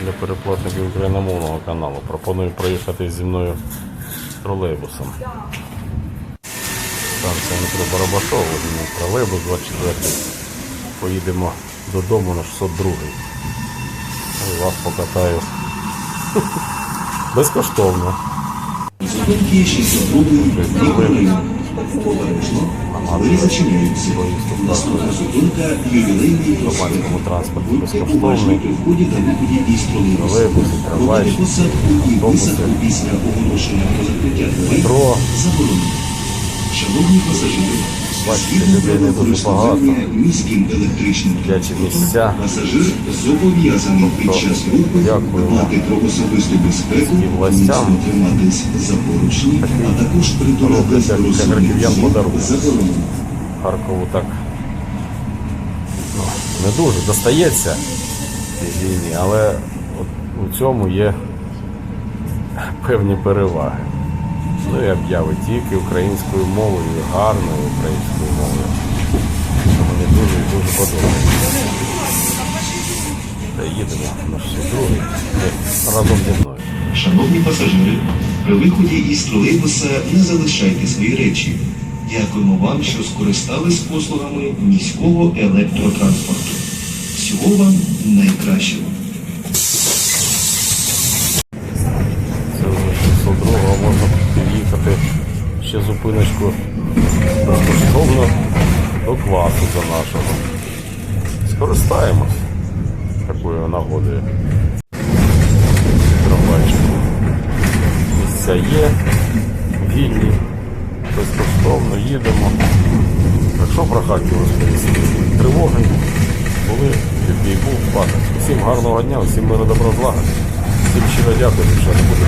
для переплатників україномовного каналу. Пропоную проїхати зі мною тролейбусом. Станція метро Барабашова, один тролейбус 24. Поїдемо додому на 602. І вас покатаю. Безкоштовно. Зупинки 602 Ніколаїв. Обережно. Двері зачиняються. Наступна зупинка ювілейний громадському транспорті безкоштовний. вході та виході із. Тролейбуси, і автобуси. після оголошення про закриття дверей Метро. заборонено. Шановні пасажири, Бачите, людей дуже багато. міським електричним місця. пасажир зобов'язаний під час руху. Харкову так ну, не дуже достається війні, але от у цьому є певні переваги. Ну і обяви тільки українською мовою, гарною українською мовою. Що Мені дуже і дуже подобається. Їдемо на 62 разом зі мною. Шановні пасажири, при виході із тролейбуса не залишайте свої речі. Дякуємо вам, що скористались послугами міського електротранспорту. Всього вам найкращого. Під'їхати ще зупиночку безкоштовно до класу до нашого. Скористаємось такою нагодою. Трамвайчику. Місця є, вільні, безкоштовно їдемо. Так що про Харків розповісти? Тривоги були, бій був падать. Всім гарного дня, всім миру добра злагоди. Всім щиро дякую, що не буде.